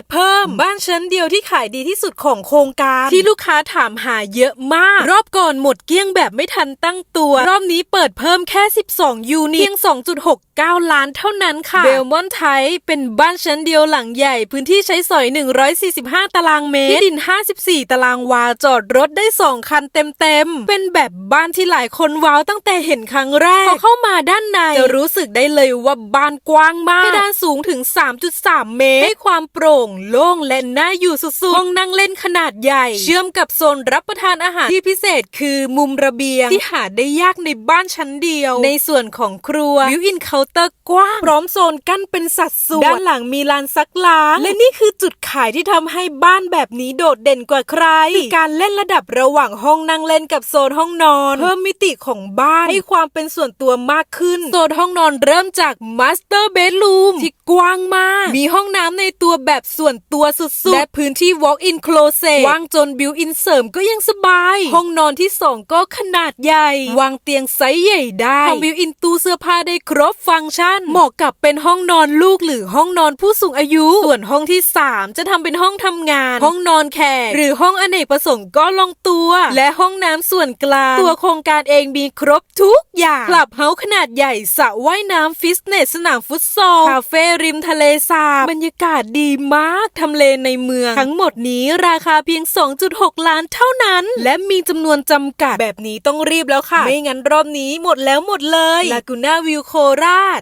ดเพิ่ม บ้านชั้นเดียวที่ขายดีที่สุดของโครงการ ที่ลูกค้าถามหาเยอะมาก รอบก่อนหมดเกลี้ยงแบบไม่ทันตั้งตัว รอบนี้เปิดเพิ่มแค่ 12 ยูนิตเพียง 2.69 ล้านเท่านั้นค่ะเบลมอนไทยเป็นบ้านชั้นเดียวหลังใหญ่ พื้นที่ใช้สอย 145 ตารางเมตรที่ดิน 54 ตารางวาจอดรถได้ 2 คันเต็มๆเป็นแบบบ้านที่หลายคนว้าวตั้งแต่เห็นครั้งแรกพอเข้ามาด้านในจะรู้สึกได้เลยว่าบ้านกว้างมากเพดานสูงถึง 3.3 เมตร ให้ความโปร่งโล่งและน่าอยู่สุดๆห้องนั่งเล่นขนาดใหญ่ เชื่อมกับโซนรับประทานอาหารที่พิเศษคือมุมระเบียงที่หาได้ยากในบ้านชั้นเดียว ในส่วนของครัววิวอินเคาน์เตอร์กว้างพร้อมโซนกั้นเป็นสัดส่วนด้านหลังมีลานซักล้างและนี่คือจุดขายที่ทำให้บ้านแบบนี้โดดเด่นกว่าใครคือการเล่นระดับระหว่างห้องนั่งเล่นกับโซนห้องนอน เพิ่มมิติของบ้านให้ความเป็นส่วนตัวมากขึ้น โซนห้องนอนเริ่มจากมาสเตอร์เบดรูมที่กว้างมาก มีห้องน้ำในตัวแบบส่วนตัวสุดๆ และพื้นที่ walk-in closet ว่างจนบิวอินเสริมก็ยังสบาย ห้องนอนที่สองก็ขนาดใหญ่ วางเตียงไซส์ใหญ่ได้ทำบิวอินตู้เสื้อผ้าได้ครบฟังก์ชัน เหมาะกับเป็นห้องนอนลูกหรือห้องนอนผู้สูงอายุ ส่วนห้องที่ 3 จะทำเป็นห้องทำงาน ห้องนอนแขกหรือห้องอเนกประสงค์ก็ลงตัว และห้องน้ำส่วนกลาง ตัวโครงการเองมีครบทุกอย่างคลับเฮาส์ขนาดใหญ่สระว่ายน้ำฟิตเนสสนามฟุตซอลคาเฟ่ริมทะเลสาบบรรยากาศดีมากทำเลในเมือง ทั้งหมดนี้ราคาเพียง 2.6 ล้านเท่านั้น และมีจำนวนจำกัดแบบนี้ต้องรีบแล้วค่ะ ไม่งั้นรอบนี้หมดแล้วหมดเลยลากูน่าวิวโคราช